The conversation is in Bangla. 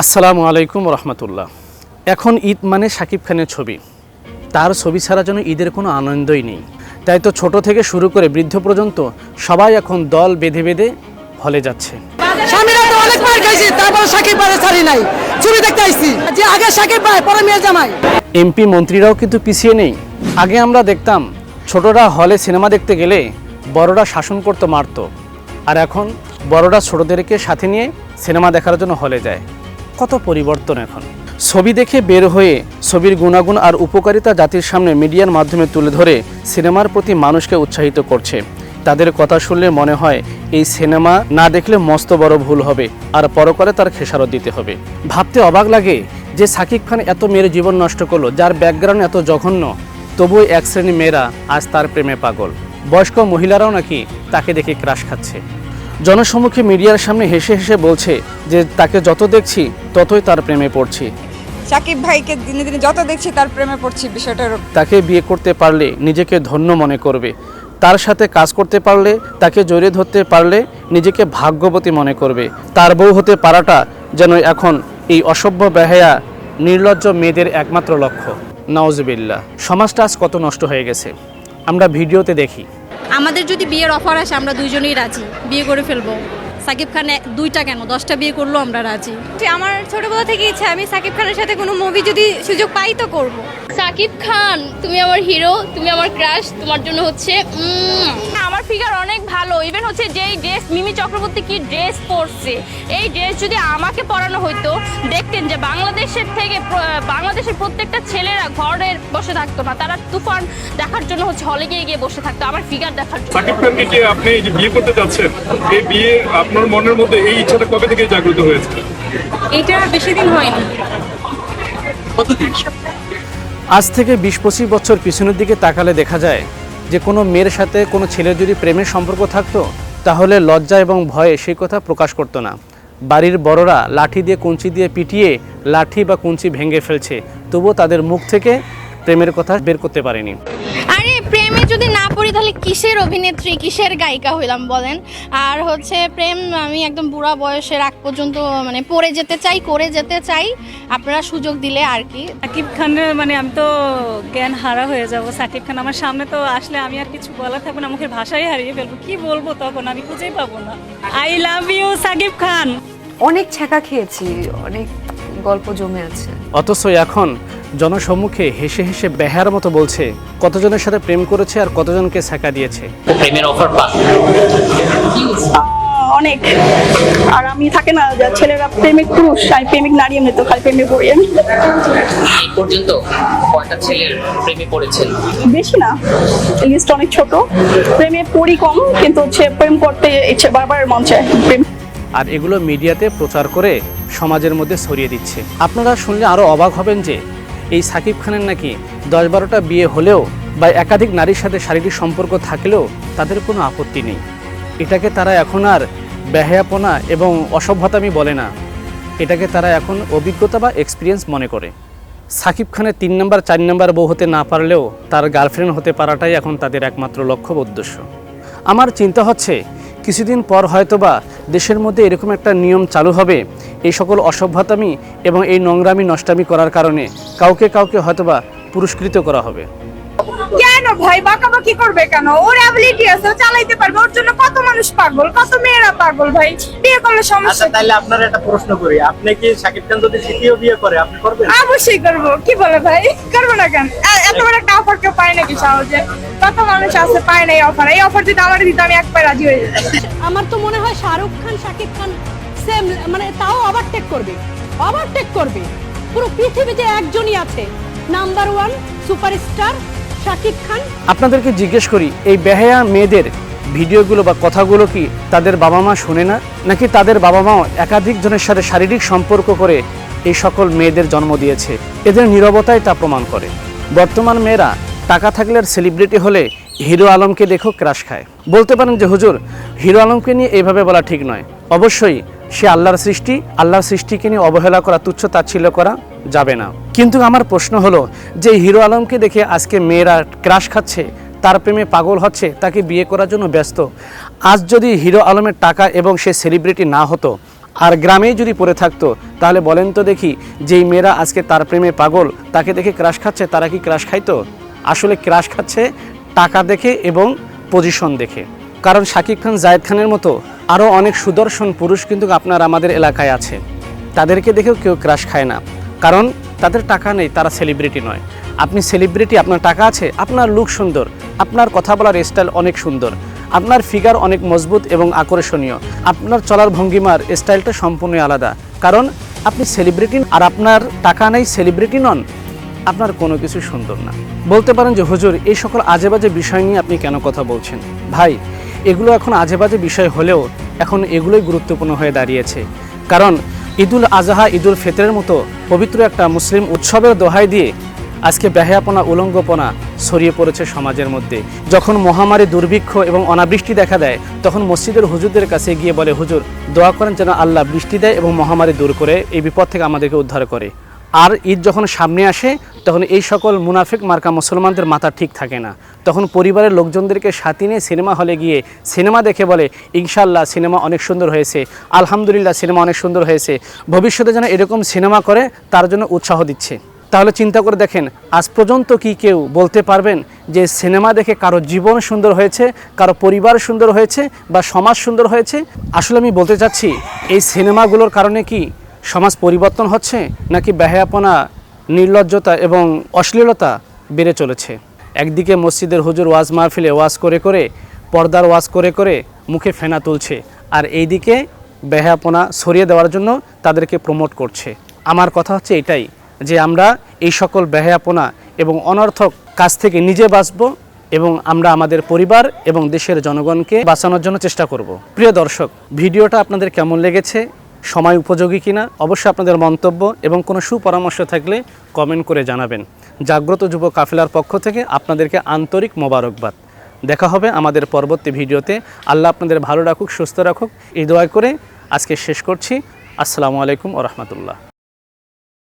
আসসালামু আলাইকুম রহমতুল্লাহ। এখন ঈদ মানে শাকিব খানের ছবি। তার ছবি ছাড়া যেন ঈদের কোনো আনন্দই নেই। তাই তো ছোট থেকে শুরু করে বৃদ্ধ পর্যন্ত সবাই এখন দল বেঁধে বেঁধে হলে যাচ্ছে। স্বামীরা তো অনেক মার খাইছি তারপর সাকিব ভাইয়ের ছাড়ি নাই। ছবি দেখতে আইছি যে আগে সাকিব ভাই পরে মেয়ের জামাই। এমপি মন্ত্রীরাও কিন্তু পিছিয়ে নেই। আগে আমরা দেখতাম ছোটরা হলে সিনেমা দেখতে গেলে বড়রা শাসন করতে মারত। আর এখন বড়রা ছোটদেরকে সাথে নিয়ে সিনেমা দেখার জন্য হলে যায়। কত পরিবর্তন এখন? ছবি দেখে বের হয়ে ছবির গুণাগুণ আর উপকারিতা জাতির সামনে মিডিয়ার মাধ্যমে তুলে ধরে সিনেমার প্রতি মানুষকে উৎসাহিত করছে। তাদের কথা শুনলে মনে হয়, এই সিনেমা না দেখলে মস্ত বড় ভুল হবে আর পরকালে তার খেসারত দিতে হবে। ভাবতে অবাক লাগে যে সাকিব খান এত মেয়ের জীবন নষ্ট করল, যার ব্যাকগ্রাউন্ড এত জঘন্য। তবুও এক শ্রেণি মেয়েরা আজ তার প্রেমে পাগল। বয়স্ক মহিলারাও নাকি তাকে দেখে ক্রাশ খাচ্ছে। জনসম্মুখে মিডিয়ার সামনে হেসে হেসে বলছে যে তাকে যত দেখছি ততই তার প্রেমে পড়ছি। সাকিব ভাইকে দিনে দিনে যত দেখছি তার প্রেমে পড়ছি বিষয়টা তাকে বিয়ে করতে পারলে নিজেকে ধন্য মনে করবে। তার সাথে কাজ করতে পারলে তাকে জড়িয়ে ধরতে পারলে নিজেকে ভাগ্যবতী মনে করবে। তার বউ হতে পারাটা যেন এখন এই অসভ্য বেহায়া নির্লজ্জ মেয়েদের একমাত্র লক্ষ্য। নওয়াজবিল্লা সমাজটা আজ কত নষ্ট হয়ে গেছে। আমরা ভিডিওতে দেখি। আমাদের যদি বিয়ের অফার আসে আমরা দুইজনেই রাজি। বিয়ে করে ফেলব। সাকিব খান এক- দুইটা কেন? দশটা বিয়ে করল আমরা রাজি। আমার ছোটবেলা থেকে ইচ্ছা আমি সাকিব খানের সাথে কোনো মুভি যদি সুযোগ পাই তো করব। সাকিব খান তুমি আমার হিরো তুমি আমার ক্রাশ তোমার জন্য হচ্ছে ফিগার অনেক ভালো। ইভেন হচ্ছে যেই ড্রেস মিমি চক্রবর্তী কি ড্রেস পরছে? এই ড্রেস যদি আমাকে পরানো হইতো দেখতেন যে বাংলাদেশের থেকে বাংলাদেশের প্রত্যেকটা ছেলেরা ঘরের বসে থাকতো না। তারা তুফান দেখার জন্য হচ্ছে হলে গিয়ে গিয়ে বসে থাকতো আমার ফিগার দেখার জন্য। সাকিব খানকে কি আপনি এই যে বিয়ে করতে যাচ্ছেন এই বিয়ে আপনার মনের মধ্যে এই ইচ্ছাটা কবে থেকে জাগ্রত হয়েছে? এটা বেশি দিন হয়নি। আজ থেকে বিশ পঁচিশ বছর পিছনের দিকে তাকালে দেখা যায় যে কোনো মেয়ের সাথে কোনো ছেলের যদি প্রেমের সম্পর্ক থাকতো, তাহলে লজ্জা এবং ভয়ে সেই কথা প্রকাশ করতো না। বাড়ির বড়রা লাঠি দিয়ে কুঞ্চি দিয়ে পিটিয়ে লাঠি বা কুঞ্চি ভেঙে ফেলছে, তবুও তাদের মুখ থেকে প্রেমের কথা বের করতে পারেনি। প্রেমে যদি না পড়ি তাহলে কিসের অভিনেত্রী কিসের গায়িকা হইলাম বলেন? আর হচ্ছে প্রেম আমি একদম বুড়া বয়সের আগ পর্যন্ত মানে পড়ে যেতে চাই করে যেতে চাই আপনারা সুযোগ দিলে আর কি। সাকিব খানের মানে আমি তো জ্ঞান হারা হয়ে যাব। সাকিব খান আমার সামনে তো আসলে আমি আর কিছু বলার থাকব না মুখের ভাষাই হারিয়ে ফেলব। কি বলব তখন? আমি খুঁজেই পাবো না। I love you Shakib Khan. অনেক ছ্যাঁকা খেয়েছি অনেক গল্প জমে আছে। অথচ এখন জনসম্মুখে হেসে হেসে বেহার মতো বলছে কতজনের সাথে প্রেম করেছে আর কতজনকে ছ্যাঁকা দিয়েছে? প্রেমের অফার অনেক। আর আমি থাকে না যে ছেলেরা প্রেমিক পুরুষ আমি প্রেমিক নারী এমনি তো খালি প্রেমে পড়ি আমি। এই পর্যন্ত কয়টা ছেলের প্রেমে পড়েছেন? বেশি না লিস্ট অনেক ছোট। প্রেমে পড়ি কম কিন্তু হচ্ছে প্রেম করতে ইচ্ছে বারবার মন চায় প্রেম। আর এগুলো মিডিয়াতে প্রচার করে সমাজের মধ্যে ছড়িয়ে দিচ্ছে। আপনারা শুনলে আরও অবাক হবেন যে এই সাকিব খানের নাকি দশ বারোটা বিয়ে হলেও বা একাধিক নারীর সাথে শারীরিক সম্পর্ক থাকলেও তাদের কোনো আপত্তি নেই। এটাকে তারা এখন আর বেহায়াপনা এবং অসভ্যতামি বলে না। এটাকে তারা এখন অভিজ্ঞতা বা এক্সপিরিয়েন্স মনে করে। সাকিব খানের তিন নম্বর, চার নম্বর বউ হতে না পারলেও তার গার্লফ্রেন্ড হতে পারাটাই এখন তাদের একমাত্র লক্ষ্য উদ্দেশ্য। আমার চিন্তা হচ্ছে কিছুদিন পর হয়তোবা দেশের মধ্যে এরকম একটা নিয়ম চালু হবে। এই সকল অসভ্যতামি এবং এই নোংরামি, নষ্টামি করার কারণে কাউকে কাউকে হয়তোবা পুরস্কৃত করা হবে। কেন ভাই? বাঁকাবাকি করবে কেন? ওর অ্যাবিলিটি আছে ও চালাইতে পারবে। ওর জন্য কত মানুষ পাগল কত মেয়েরা পাগল ভাই? বিয়ে করলে সমস্যা আচ্ছা তাহলে আপনার একটা প্রশ্ন করি। আপনি কি সাকিব খান যদি দ্বিতীয় বিয়ে করে আপনি করবেন? অবশ্যই করব। কি বলে ভাই? করব না কেন? এত বড় একটা অফার কেউ পায় নাকি সহজে? কত মানুষ আছে পায় না এই অফার এই অফার যদি আমার দিত আমি এক পায়ে রাজি হয়ে যেতাম। আমার তো মনে হয় শাহরুখ খান শাকিব খান সেম মানে তাও ওভারটেক করবে। ওভারটেক করবে। পুরো পৃথিবীতে একজনই আছে number one superstar Shakib Khan? আপনাদেরকে জিজ্ঞেস করি, এই বেহায়া মেয়েদের ভিডিওগুলো বা কথাগুলো কি তাদের বাবা মা শোনে না? নাকি তাদের বাবা মাও একাধিক জনের সাথে শারীরিক সম্পর্ক করে এই সকল মেয়েদের জন্ম দিয়েছে? এদের নীরবতাই তা প্রমাণ করে। বর্তমান মেয়েরা টাকা থাকলে আর সেলিব্রিটি হলে হিরো আলমকে দেখো ক্রাশ খায়। বলতে পারেন যে, হুজুর, হিরো আলমকে নিয়ে এইভাবে বলা ঠিক নয়। অবশ্যই সে আল্লাহর সৃষ্টি, আল্লাহর সৃষ্টিকে নিয়ে অবহেলা করা, তুচ্ছ তাচ্ছিল্য করা যাবে না। কিন্তু আমার প্রশ্ন হলো, যে হিরো আলমকে দেখে আজকে মেয়েরা ক্রাশ খাচ্ছে, তার প্রেমে পাগল হচ্ছে, তাকে বিয়ে করার জন্য ব্যস্ত। আজ যদি হিরো আলমের টাকা এবং সে সেলিব্রিটি না হতো, আর গ্রামেই যদি পড়ে থাকতো, তাহলে বলেন তো দেখি, যেই মেয়েরা আজকে তার প্রেমে পাগল, তাকে দেখে ক্রাশ খাচ্ছে, তারা কি ক্রাশ খাইতো? আসলে ক্রাশ খাচ্ছে টাকা দেখে এবং পজিশন দেখে। কারণ শাকিব খান, জায়েদ খানের মতো আরও অনেক সুদর্শন পুরুষ কিন্তু আপনার আমাদের এলাকায় আছে। তাদেরকে দেখেও কেউ ক্রাশ খায় না। কারণ তাদের টাকা নেই, তারা সেলিব্রিটি নয়। আপনি সেলিব্রিটি আপনার টাকা আছে, আপনার লুক সুন্দর, আপনার কথা বলার স্টাইল অনেক সুন্দর, আপনার ফিগার অনেক মজবুত এবং আকর্ষণীয়, আপনার চলার ভঙ্গিমার স্টাইলটা সম্পূর্ণ আলাদা। কারণ আপনি সেলিব্রিটি আর আপনার টাকা নেই সেলিব্রিটি নন, আপনার কোনো কিছু সুন্দর না। বলতে পারেন যে, হুজুর, এই সকল আজে বাজে বিষয় নিয়ে আপনি কেন কথা বলছেন? ভাই, এগুলো এখন আজে বাজে বিষয় হলেও এখন এগুলোই গুরুত্বপূর্ণ হয়ে দাঁড়িয়েছে। কারণ ঈদুল আজহা, ঈদুল ফিতরের মতো পবিত্র একটা মুসলিম উৎসবের দোহাই দিয়ে আজকে ব্যাহাপনা উলঙ্গপনা ছড়িয়ে পড়েছে সমাজের মধ্যে। যখন মহামারী দুর্ভিক্ষ এবং অনাবৃষ্টি দেখা দেয়, তখন মসজিদের হুজুরদের কাছে গিয়ে বলে, হুজুর, দোয়া করেন যেন আল্লাহ বৃষ্টি দেয় এবং মহামারী দূর করে, এই বিপদ থেকে আমাদেরকে উদ্ধার করে। আর ঈদ যখন সামনে আসে, তখন এই সকল মুনাফিক মার্কা মুসলমানদের মাথা ঠিক থাকে না। তখন পরিবারের লোকজনদেরকে সাথে নিয়ে সিনেমা হলে গিয়ে সিনেমা দেখে বলে ইনশাল্লাহ সিনেমা অনেক সুন্দর হয়েছে। আলহামদুলিল্লাহ, সিনেমা অনেক সুন্দর হয়েছে। ভবিষ্যতে যেন এরকম সিনেমা করে, তার জন্য উৎসাহ দিচ্ছে। তাহলে চিন্তা করে দেখেন, আজ পর্যন্ত কি কেউ বলতে পারবেন যে সিনেমা দেখে কারও জীবন সুন্দর হয়েছে, কারও পরিবার সুন্দর হয়েছে বা সমাজ সুন্দর হয়েছে? আসলে আমি বলতে চাচ্ছি, এই সিনেমাগুলোর কারণে কি সমাজ পরিবর্তন হচ্ছে নাকি বেহায়াপনা, নির্লজ্জতা এবং অশ্লীলতা বেড়ে চলেছে? একদিকে মসজিদের হুজুর ওয়াজ মাহফিলে ওয়াজ করে করে, পর্দার ওয়াজ করে করে মুখে ফেনা তুলছে, আর এইদিকে বেহায়াপনা সরিয়ে দেওয়ার জন্য তাদেরকে প্রমোট করছে। আমার কথা হচ্ছে এটাই, যে আমরা এই সকল বেহায়াপনা এবং অনর্থক কাজ থেকে নিজে বাঁচব এবং আমরা আমাদের পরিবার এবং দেশের জনগণকে বাঁচানোর জন্য চেষ্টা করব। প্রিয় দর্শক, ভিডিওটা আপনাদের কেমন লেগেছে? সময় উপযোগী কিনা, অবশ্যই আপনাদের মন্তব্য এবং কোনো সুপরামর্শ থাকলে কমেন্ট করে জানাবেন। জাগ্রত যুব কাফিলার পক্ষ থেকে আপনাদেরকে আন্তরিক মোবারকবাদ। দেখা হবে আমাদের পরবর্তী ভিডিওতে। আল্লাহ আপনাদের ভালো রাখুক, সুস্থ রাখুক। এই দোয়া করে আজকে শেষ করছি। আসসালামু আলাইকুম ও রহমতুল্লাহ।